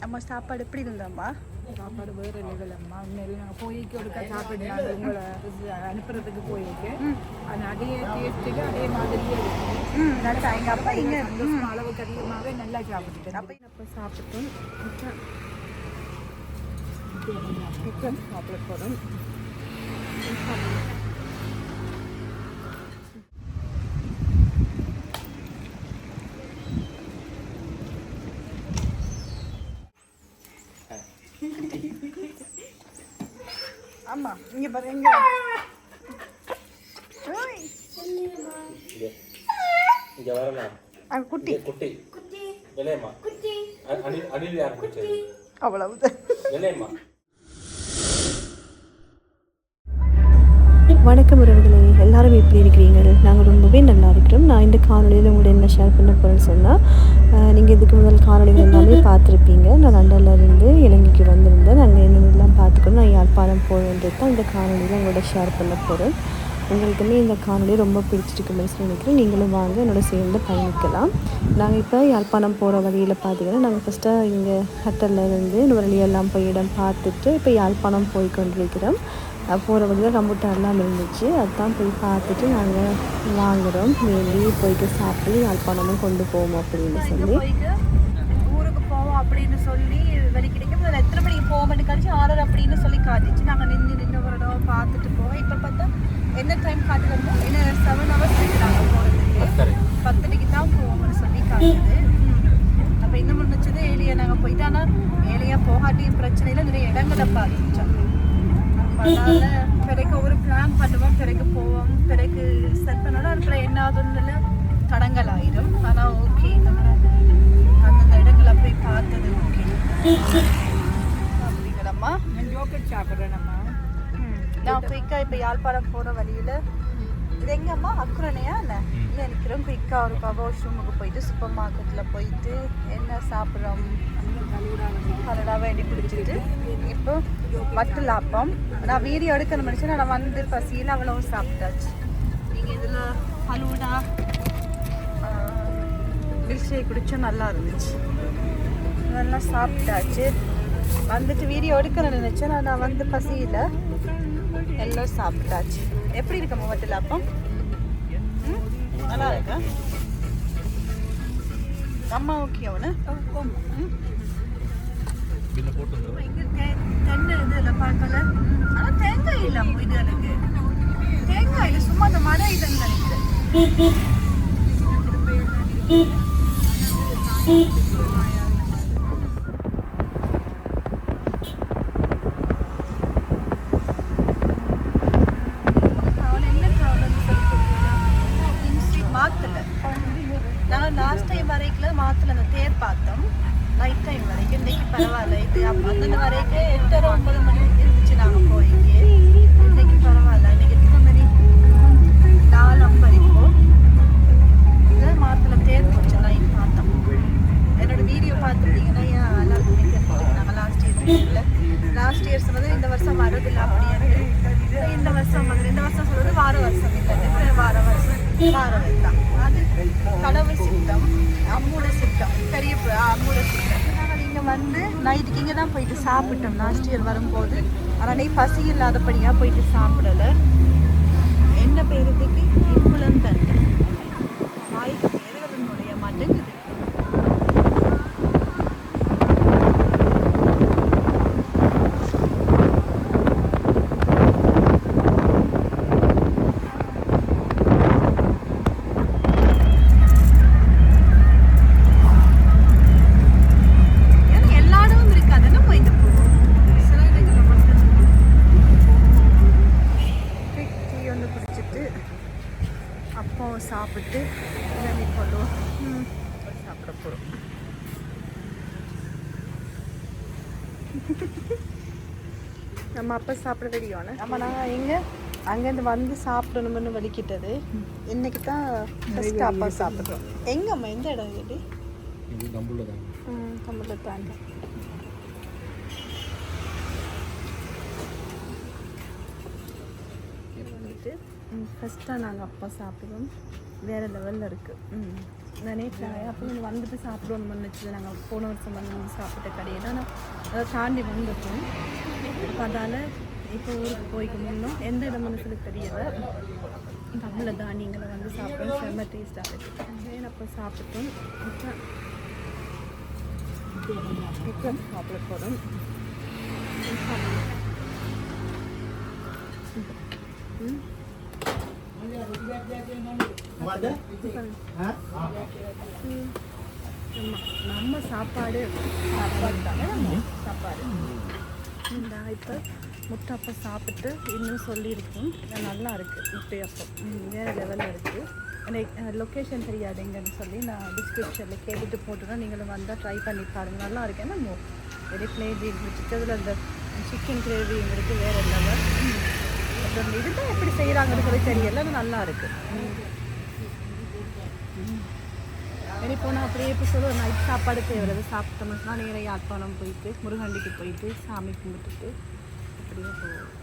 அம்மா சாப்பாடு எப்படி இருந்தாம்மா சாப்பாடு வேறு லெவல் அம்மா. உண்மையிலே நாங்கள் போய்க்கு ஒருக்கா சாப்பிட்டு நாங்கள் உங்களை அனுப்புறதுக்கு போயிருக்கு அது அதே டேஸ்ட்டுக்கு அதே மாதிரியே இருக்கு. ம் நல்லா எங்கள் அப்பா இங்கே அளவுக்கு அதிகமாகவே நல்லா சாப்பிட்டுட்டேன் அப்போ அப்போ சாப்பிட்டோம்? சாப்பிட போகிறோம் ஆமாம் இங்கே பாரு இங்கே வரலாம் அங்க குட்டி குட்டி விலையம்மா அ- அணில் அணில் யார் பிடிச்சது அவ்வளவுதான் விலையம்மா வணக்கம் உறவுகளே எல்லாரும் எப்படி இருக்கிறீங்க நாங்கள் ரொம்பவே நல்லா இருக்கிறோம். நான் இந்த காணொலியில் உங்களை என்ன ஷேர் பண்ண போகிறேன்னு சொன்னால் நீங்கள் இதுக்கு முதல் காணொலிகள் எல்லாமே பார்த்துருப்பீங்க. நான் லண்டன்லேருந்து இலங்கைக்கு வந்திருந்தேன். நாங்கள் என்னென்னலாம் பார்த்துக்கணும் நான் யாழ்ப்பாணம் போகணுன்றது தான் இந்த காணொலியில் உங்களோட ஷேர் பண்ண போகிறேன் உங்களுக்குமே இந்த காணொலி ரொம்ப பிடிச்சிருக்குன்னு சொல்லி நினைக்கிறேன். நீங்களும் வாங்க என்னோட சேர்ந்து பயணிக்கலாம். நாங்கள் இப்போ யாழ்ப்பாணம் போகிற வழியில் பார்த்தீங்கன்னா நாங்கள் ஃபஸ்ட்டாக இங்கே ஹட்டலில் இருந்து இந்த வழியெல்லாம் போய் இடம் பார்த்துட்டு இப்போ யாழ்ப்பாணம் போய் கொண்டிருக்கிறோம். போகிற வழியில் ரம்புட்டான் எல்லாம் இருந்துச்சு. அதுதான் போய் பார்த்துட்டு நாங்கள் வாங்குகிறோம் மேபி போயிட்டு சாப்பிட்டு யாழ்ப்பாணமும் கொண்டு போவோம் அப்படின்னு இங்க சொல்லி. போயிட்டு? ஊருக்கு போவோம் அப்படின்னு சொல்லி வெளிக்கிடைக்கு முதல்ல எத்தனை மணிக்கு போவோம்னு கழிச்சு ஆறரை அப்படின்னு சொல்லி காட்டுச்சு நாங்கள் நின்று நின்று ஒரு இடம் பார்த்துட்டு போவோம். இப்போ பார்த்தா என்ன டைம் காட்டுறோமோ என்ன செவன் ஹவர்ஸ் நாங்கள் போகிறதுக்கு பத்தரைக்கு தான் போவோம்னு சொல்லி காட்டுது. அப்போ இந்த முடிச்சது ஏலியா நாங்கள் போயிட்டு ஆனால் ஏலியா போகாட்டி பிரச்சனையில் நிறைய இடங்களை பார்த்துச்சோம் அதனால பிறகு ஒரு பிளான் பண்ணுவோம் பிறகு போவோம். பிறகு செட் பண்ணோம் அப்புறம் என்ன ஆகுதுன்னு தடங்கள் ஆயிடும் ஆனால் ஓகே நம்ம அந்தந்த இடங்களை போய் பார்த்தது ஓகே அப்படிங்களம்மா? நான் ஜோக்கெட் சாப்பிட்றேன் நம்ம நான் குயிக்காக இப்போ யாழ்ப்பாணம் போகிற வழியில் இது எங்கம்மா? அக்குரணையா என்ன? இல்லை நிற்கிறோம் குயிக்காக ஒரு பவர் ரூமுக்கு போயிட்டு சூப்பர் மார்க்கெட்டில் போயிட்டு என்ன சாப்பிட்றோம்? கரடா வேண்டி பிடிச்சிட்டு இப்போ வட்டல் ஆப்பம் நான் வீடியோ எடுக்கணும் நினச்சேன். நான் வந்து பசியில் அவ்வளவு சாப்பிட்டாச்சு. நீங்கள் இதில் ஃபலூடா மில்க் ஷேக் குடிச்சோம் நல்லா இருந்துச்சு. நல்லா சாப்பிட்டாச்சு. வந்துட்டு வீடியோ எடுக்கணும்னு நினச்சேன். நான் வந்து பசியில் எல்லாம் சாப்பிட்டாச்சு. எப்படி இருக்க முகத்தில் அப்பம்? நல்லா இருக்கா? அம்மா ஓகே அவனு பின்ன போட்டு இங்க தே- தென்னை இது இல்லை பார்க்கல. ஆனால் தேங்காய் இல்லை அம்மா இது எனக்கு. தேங்காய் இல்லை சும்மா அந்த மரம் இதுன்னு நினைக்கிறேன் கவலை என்ன கவலைன்னு சொல்லி தெரியல. இன்ஸ்டியூட் மாத்தல நாங்கள் லாஸ்ட் டைம் வரைக்கும் மாத்தல அந்த தேர் பார்த்தோம் நைட் டைம் வரைக்கும் இன்னைக்கு பரவாயில்ல இது அப்ப அந்த வரைக்கும் எட்டரை ஒன்பது மணி இருந்துச்சு நாங்கள் போயிங்க இன்னைக்கு பரவாயில்ல இன்னைக்கு எத்தனை மணி நாலு ஐம்பது இப்போ இது மாத்தல தேர் போச்சு நைட் பார்த்தோம் என்னோட வீடியோ பார்த்துருந்தீங்கன்னா ஏன் எல்லாருக்குமே தெரிஞ்சுட்டு நாங்கள் லாஸ்ட் இயர் லாஸ்ட் இயர் சொன்னது இந்த வருஷம் வரதில்லை அப்படியே இந்த வருஷம் வந்து இந்த வருஷம் சொல்றது வார வருஷம் இல்லை different வார வருஷம் வாரம் தான் அது கடவுள் சித்தம் அம்மோட சித்தம் பெரிய பு- அம்மோட சித்தம் நாங்கள் இங்கே வந்து நைட்டுக்கு இங்கே தான் போயிட்டு சாப்பிட்டோம். லாஸ்ட் இயர் வரும்போது. ஆனால் நீ பசி இல்லாதபடியாக போயிட்டு சாப்பிடலை. என்ன பேருதுக்கு இப்பளம் தந்தேன் வாய்க்கு பேர்கள் நுழைய மாட்டேங்குது ஏன்னா எல்லா இடமும் இருக்காது என்ன போயிட்டு போவோம் சில இடங்களில் மட்டும் டீ ஒன்று குடிச்சிட்டு அப்போ சாப்பிட்டு இளநீ கொள்ளுவோம் ம், சாப்பிட போகிறோம் நம்ம அப்போ சாப்பிட தெரியும் நம்ம நாங்கள் எங்கே? அங்கேருந்து வந்து சாப்பிடணும்னு வலிக்கிட்டது. இன்னைக்கு தான் ஃபஸ்ட்டு அப்பா சாப்பிட்றோம். எங்கம்மா? எந்த இடம் இது தாண்டி பண்ணிட்டு ஃபஸ்ட்டாக நாங்கள் அப்பா சாப்பிடுவோம் வேறு லெவலில் இருக்குது ம். நினைச்சாங்க அப்போ நீங்கள் வந்துட்டு சாப்பிடணும்னு நினச்சது. நாங்கள் போன வருஷம் வந்து சாப்பிட்ட கடையில் ஆனால் அதை தாண்டி வந்துட்டோம். அப்போ அதால் இப்போ ஊருக்கு போய்க்கு முன்னோம் எந்த இடம் மனசுக்கு தெரியல தமிழ தானியங்களை வந்து சாப்பிட்டோம் செம்ம டேஸ்ட்டாக இருக்குது அப்போ சாப்பிட்டோம். இப்போ இப்போ சாப்பிட போகிறோம் ம். நம்ம சாப்பாடு சாப்பாடு சாப்பாடு? இந்த இப்போ முட்டை அப்பம் சாப்பிட்டு இன்னும் சொல்லியிருக்கோம். நல்லா இருக்குது முட்டை அப்பம். வேறு லெவலில் இருக்குது எனக்கு லொக்கேஷன் தெரியாது எங்கன்னு சொல்லி நான் டிஸ்கிரிப்ஷனில் கேட்டுட்டு போட்டுருவேன் நீங்களும் வந்தால் ட்ரை பண்ணி பாருங்கள் நல்லா இருக்கு. ஏன்னா மோ வெரி ஃப்ளேவி வச்சுட்டதில் அந்த சிக்கன் கிரேவி எங்களுக்கு வேறு லெவல் அப்புறம் இதுதான் எப்படி செய்கிறாங்கன்னு சொல்லி தெரியல அது நல்லா இருக்குது வெளியே போனால் அப்படியே இப்போ சொல்ல நைட் சாப்பாடு தேவையில்லை சாப்பிட்டோம்னா நேராக யாழ்ப்பாணம் போயிட்டு முருகண்டிக்கு போயிட்டு சாமி கும்பிட்டுட்டு அப்படியே போவோம்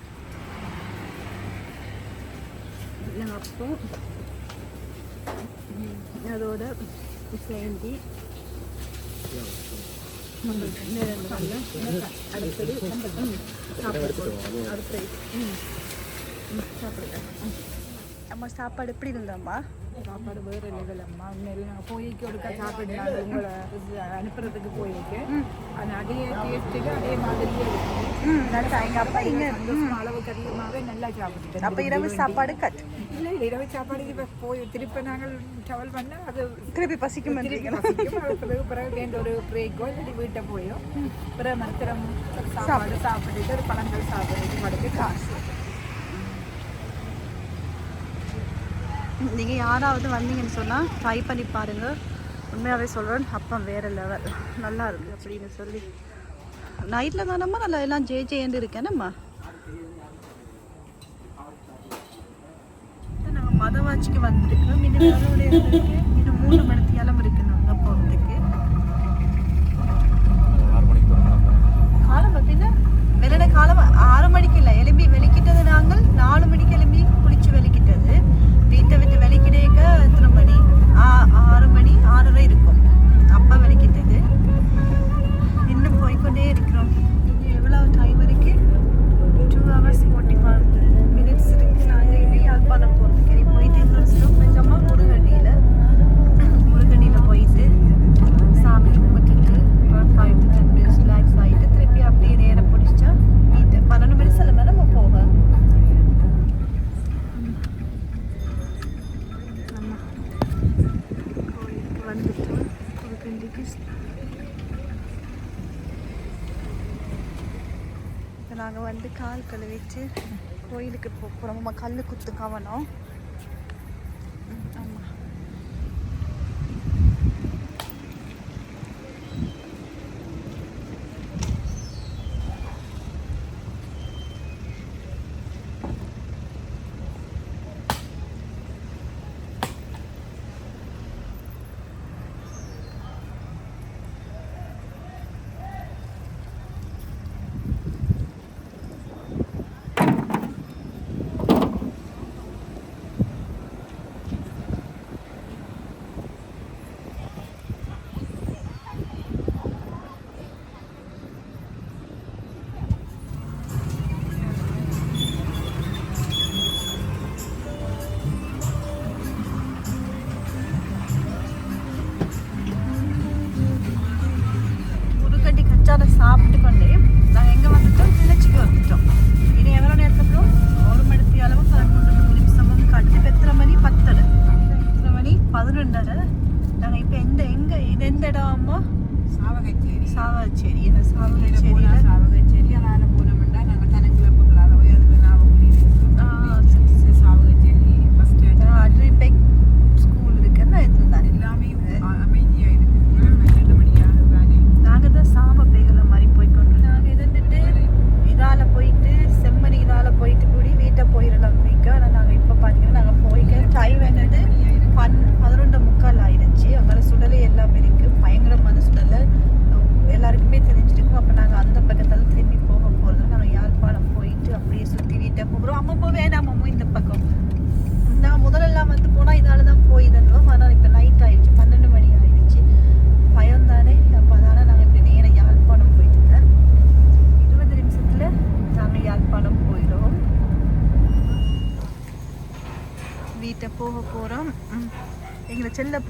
நாங்கள் அப்போ அதோட சேந்தி அடுத்தது ம், சாப்பாடு போடுவோம். அடுத்தது ம் ம், சாப்பிடுங்க. அம்மா சாப்பாடு எப்படி இருந்தாம்மா? சாப்பாடு வேறு லெவல் அம்மா. உண்மையிலே நாங்கள் போய்க்கு ஒருக்கா சாப்பிடலாம் உங்களை அனுப்புறதுக்கு போயிருக்கு. அது அதே டேஸ்ட்டுக்கு அதே மாதிரியே இருக்கும் எங்கள் அப்பா இங்கே அளவுக்கு அதிகமாகவே நல்லா சாப்பிட்டுட்டேன் அப்போ இரவு சாப்பாடு கட் இல்லை இரவு சாப்பாடு இப்போ போய் திருப்பி நாங்கள் ட்ராவல் பண்ணால் அது திருப்பி பசிக்கும் பிறகு பிறகு வேண்ட ஒரு பிரேக்கோ இல்லாட்டி வீட்டை போயோ. பிறகு மருத்துவம் சாப்பாடு. சாப்பிட்டுட்டு ஒரு பழங்கள் சாப்பிட்டுட்டு மறுபடியும் காசு. நீங்கள் யாராவது வந்தீங்கன்னு சொன்னால் ட்ரை பண்ணி பாருங்கள் உண்மையாகவே சொல்கிறேன் அப்பம் வேறு லெவல் நல்லா இருக்கு அப்படின்னு சொல்லி. நைட்டில் தானம்மா நல்லா எல்லாம் ஜே ஜேன்னு இருக்கேனம்மா நாங்கள் மதவாச்சிக்கு வந்திருக்கோம். இன்னும் இன்னும் மூணு மணி கிளம்பு இருக்கு நாங்கள் போகிறதுக்கு ஆறு மணிக்கு போகிறோம் காலம் பின்ன வெள்ளன காலம் ஆறு மணிக்கு இல்லை எலும்பி வெளிக்கிட்டது நாங்கள் நாலு மணிக்கு எலும்பி குளிச்சு வெளிக்கிட்டது வீட்டை விட்டு வெளிக்கிட்டேக்க எத்தனை மணி ஆ- ஆறு மணி ஆறரை இருக்கும் அப்பா வெளிக்கிட்டது இன்னும் போய்க்கொண்டே இருக்கிறோம் இன்னும் எவ்வளோ டைம் இருக்கு two hours forty five minutes இருக்கு நாங்கள் இன்னும் யாழ்ப்பாணம் போகிறதுக்கு இனி போயிட்டு இன்னொரு ஸ்டாப் கொஞ்சமாக முருகண்டியில் முருகண்டியில் போயிட்டு சாமி கும்பிட்டுட்டு ஒரு five to ten minutes relax ஆகிட்டு திருப்பி அப்படியே நேரம் பிடிச்சா வீட்டு பன்னெண்டு மணி சில மேலே நம்ம போவேன் நம்ம கோயிலுக்கு வந்துட்டோம் முருகண்டிக்கு நாங்கள் வந்து கால் கழுவிட்டு கோயிலுக்கு போகிறோம் நம்ம கல் குத்து கவனம் பதினொன்றரை நாங்கள் இப்போ எந்த எங்கே இது எந்த இடம் அம்மா? சாவகச்சேரி. போனா சாவச்சேரியில் சாவகச்சேரி அதான போனோம்னா நாங்கள் தனக்கிழப்புகளால் போய் அதில் நாவக்குழி சாவகச்சேரி பஸ் ஸ்டாண்ட் அட்ரிபெக் ஸ்கூல் இருக்குன்னு இருந்தாரு எல்லாமே அமைதியாக இருக்குது ரெண்டு மணியாக தானே நாங்கள் தான் சாம பேகல மாதிரி போய்க்கொண்டு நாங்கள் இருந்துட்டு இதால் போயிட்டு செம்மணி இதால் போயிட்டு கூடி வீட்டை போயிடலாம் குயிக்க ஆனால் நாங்கள் இப்போ பார்த்தீங்கன்னா நாங்கள் போய்க்க டைம் என்னது பன் பதினொன்று முக்கால் ஆயிடுச்சு அங்கே சுடலை எல்லாம் இருக்குது பயங்கரமான சுடலை எல்லாருக்குமே தெரிஞ்சிருக்கும் அப்போ நாங்கள் அந்த பக்கத்தில் திரும்பி போக போகிறது நாங்கள் யாழ்ப்பாணம் போயிட்டு அப்படியே சுற்றி வீட்டை போகிறோம் அம்மா போ வேணாம் அம்மா இந்த பக்கம் நான் முதலெல்லாம் வந்து போனால் இதால தான் போய் தருவோம் ஆனால் இப்போ நைட் ஆயிடுச்சு பன்னெண்டு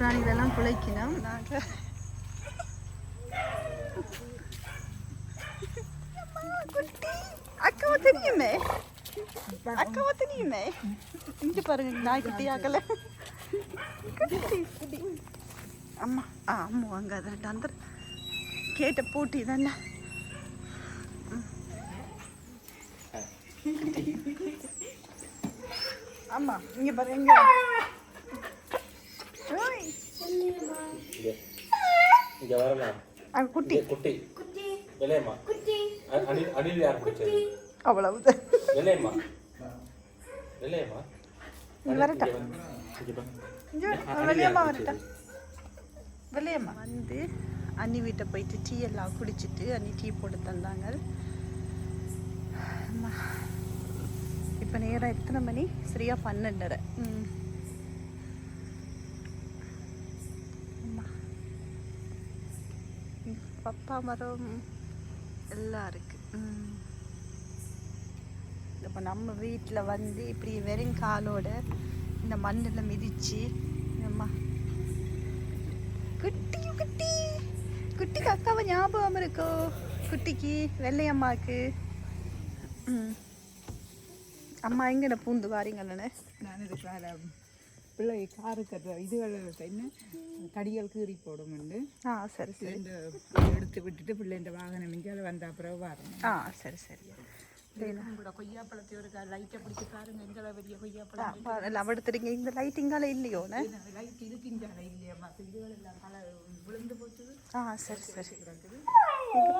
பிராணிகளெல்லாம் குலைக்கணும். நாங்கள் அக்காவை தெரியுமே? அக்காவை தெரியுமே? இங்க பாருங்க நாய்க்குட்டி ஆக்கல அம்மா ஆ அம்மா அங்க அதான் அந்த கேட்ட பூட்டி தானே. ஆமா இங்க பாருங்க இங்க வரலாம் அங்க குட்டி. குட்டி. விலையம்மா அணில் அணில் யார் பிடிச்சது அவ்வளவுதான். விலையம்மா விலையம்மா இங்க வரட்டா. வெளியம்மா வரட்டா? வெளியம்மா வந்து அண்ணி வீட்டை போயிட்டு டீ எல்லாம் குடிச்சிட்டு அண்ணி டீ போட்டு தந்தாங்க. இப்போ நேரம் எத்தனை மணி? சரியா பன்னெண்டரை. பப்பா மரம் எல்லாம் இருக்கு. ம். இப்போ நம்ம வீட்டில் வந்து இப்படி வெறும் காலோட இந்த மண்ணில் மிதிச்சு அம்மா. குட்டி குட்டி. குட்டிக்கு அக்காவை ஞாபகம் இருக்கோ? குட்டிக்கு வெள்ளையம்மாக்கு. ம். அம்மா எங்கட பூந்து வாரீங்கன்னு நான் இதுக்காக பிள்ளை காரு கட்டுற இதுகள் என்ன கடிகள் கீறி போடுமெண்டு. ஆ சரி சரி. இந்த எடுத்து விட்டுட்டு பிள்ளைன்ற வாகனம் இங்கே வந்த அப்புறம் வரணும் ஆ சரி சரி. கூட கொய்யாப்பழத்தை ஒரு லைட்டை பிடிச்சி பாருங்க எங்களை பெரிய கொய்யாப்பழம். எல்லாம் எடுத்துறீங்க இந்த லைட்டிங்கால இல்லையோண்ணே லைட் இருக்குஞ்சால இல்லையம்மா இதுகள் எல்லாம் கல விழுந்து போச்சு ஆ சரி சரி.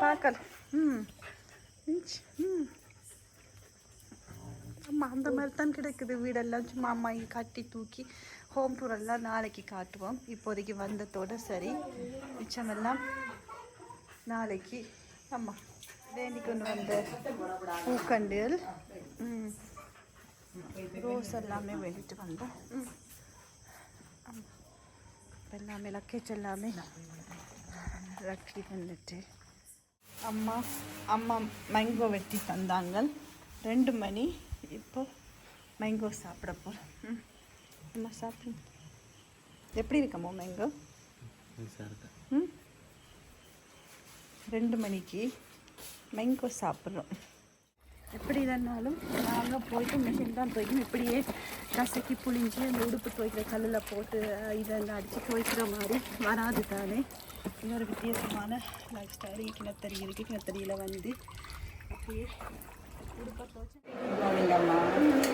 பார்க்கல ம். ம். ஆமாம் அந்த மாதிரி தான் கிடைக்குது. வீடெல்லாம் சும்மா அம்மா இங்கே கட்டி தூக்கி ஹோம் டூர் எல்லாம் நாளைக்கு காட்டுவோம். இப்போதைக்கு வந்ததோட சரி. மிச்சமெல்லாம் நாளைக்கு ஆமாம் வேண்டி கொண்டு வந்த பூக்கண்டுகள் ம் ரோஸ் எல்லாமே வேண்டிட்டு வந்தோம். ம் எல்லாமே லக்கேஜ் எல்லாமே ரக்கி பண்ணிட்டு அம்மா அம்மா மேங்கோ வெட்டி தந்தாங்க. ரெண்டு மணி இப்போ மேங்கோ சாப்பிட போகிறோம் ம் அம்மா சாப்பிடுங்க எப்படி இருக்கம்மா மேங்கோ ம் ரெண்டு மணிக்கு மேங்கோ சாப்பிட்றோம். எப்படி இல்லைனாலும் நாங்கள் போயிட்டு மிஷின் தான் துவைக்கணும். இப்படியே கசக்கி புளிஞ்சு அந்த உடுப்பு துவைக்கிற கல்லில் போட்டு இதெல்லாம் அடித்து துவைக்கிற மாதிரி வராது தானே. இது ஒரு வித்தியாசமான லைஃப் ஸ்டைல் கிணத்தறி இருக்குது கிணத்தறியில் வந்து அப்படியே உடுப்பை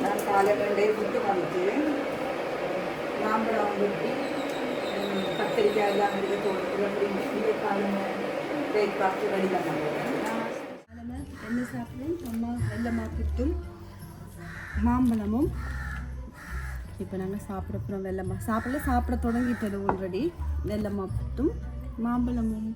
நான் காலை ரெண்டே விட்டு வந்து மாம்பழம் வெட்டி கத்திரிக்காய் எல்லாம் எடுத்து அப்படின்னு இந்த காலம் பிரேக்ஃபாஸ்ட் ரெடி நான் என்ன சாப்பிடுவோம் அம்மா வெள்ளமா புட்டும் மாம்பழமும் இப்போ நாங்கள் சாப்பிட போகிறோம் வெள்ளமா சாப்பிடல சாப்பிட தொடங்கிட்டது ஆல்ரெடி வெள்ளமா புட்டும் மாம்பழமும்.